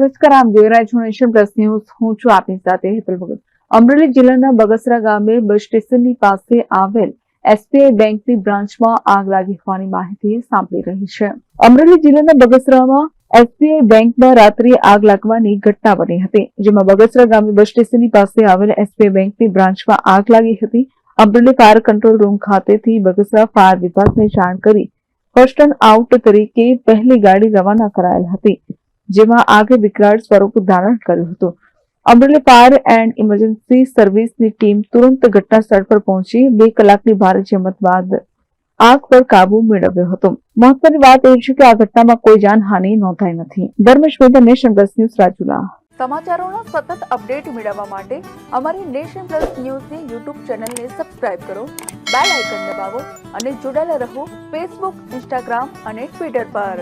નમસ્કાર રહ્યા plus news. હું છું આપની સાથે હેતલ ભગત. અમરેલી જિલ્લાના બગસરા ગામે બસ સ્ટેશનની પાસે આવેલ એસબીઆઈ બેંકની બ્રાન્ચમાં આગ લાગી હોવાની માહિતી સાંપડી રહી છે. અમરેલી જિલ્લાના બગસરામાં એસબીઆઈ બેંકમાં રાત્રે આગ લાગવાની ઘટના બની હતી, જેમાં બગસરા ગામે બસ સ્ટેશનની પાસે આવેલ એસબીઆઈ બેંકની બ્રાન્ચમાં આગ લાગી હતી. અમરેલી ફાયર કંટ્રોલ રૂમ ખાતેથી બગસરા ફાયર વિભાગને જાણ કરી, ફર્સ્ટ આઉટ તરીકે પહેલી ગાડી રવાના કરાયેલ હતી. જેમાં આગે વિકરાળ સ્વરૂપ ધારણ કર્યું હતું. અમરેલી ફાયર એન્ડ ઇમરજન્સી સર્વિસની ટીમ તુરંત ઘટના સ્થળ પર પહોંચી બે કલાકની ભારે જહેમત બાદ આગ પર કાબુ મેળવ્યો હતો. મહત્વની વાત એ છે કે આ ઘટનામાં કોઈ જાનહાનિ નોંધાઈ નથી. Dharmesh Meda nation plus news, Rajula. સમાચારોના સતત અપડેટ મેળવવા માટે અમારી નેશન પ્લસ ન્યૂઝની યુટ્યુબ ચેનલને સબસ્ક્રાઇબ કરો, બેલ આઇકન દબાવો અને જોડાયેલા રહો ફેસબુક, ઇન્સ્ટાગ્રામ અને ટ્વિટર પર.